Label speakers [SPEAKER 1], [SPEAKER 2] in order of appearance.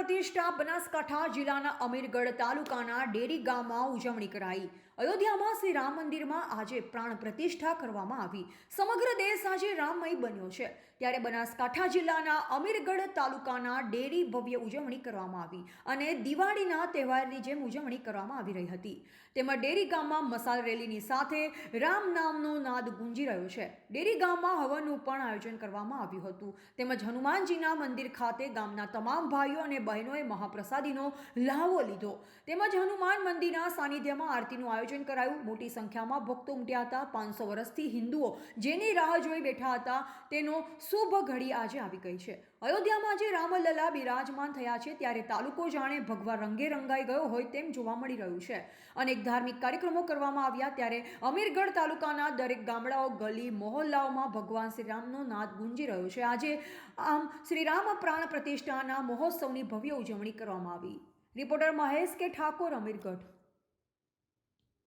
[SPEAKER 1] બનાસકાંઠા જિલ્લાના અમીરગઢ તાલુકાના ડેરી ગામમાં ઉજવણી કરાઈ. અયોધ્યામાં શ્રી રામ મંદિરમાં આજે પ્રાણ પ્રતિષ્ઠા કરવામાં આવી. સમગ્ર દેશ આજે રામમય બન્યો છે. ત્યારે બનાસકાંઠા જિલ્લાના અમીરગઢ તાલુકાના ડેરી ભવ્ય ઉજવણી કરવામાં આવી અને દિવાળીના તહેવારની જેમ ઉજવણી કરવામાં આવી રહી હતી. તેમાં ડેરી ગામમાં મસાલ રેલીની સાથે રામ નામનો નાદ ગુંજી રહ્યો છે. ડેરી ગામમાં હવનનું પણ આયોજન કરવામાં આવ્યું હતું. તેમજ હનુમાનજીના મંદિર ખાતે ગામના તમામ ભાઈઓ અને બહેનોએ મહાપ્રસાદીનો લહાવો લીધો. તેમજ હનુમાન મંદિરના સાનિધ્યમાં આરતીનું આયોજન કરાયું. મોટી સંખ્યામાં ભક્તો ઉમટ્યા હતા. પાંચસો વર્ષથી હિન્દુઓ જેની રાહ જોઈ બેઠા હતા, તેનો શુભ ઘડી આજે આવી ગઈ છે. અયોધ્યામાં આજે રામલલા બિરાજમાન થયા છે, ત્યારે તાલુકો જાણે ભગવા રંગે રંગાઈ ગયો હોય તેમ જોવા મળી રહ્યું છે. અનેક ધાર્મિક કાર્યક્રમો કરવામાં આવ્યા, ત્યારે અમીરગઢ તાલુકાના દરેક ગામડાઓ ગલી મોહલ્લાઓમાં ભગવાન શ્રી રામનો નાદ ગુંજી રહ્યો છે. આજે આમ શ્રી રામ પ્રાણ પ્રતિષ્ઠાના મહોત્સવની ભવ્ય ઉજવણી કરવામાં આવી. રિપોર્ટર મહેશ કે ઠાકોર અમીરગઢ.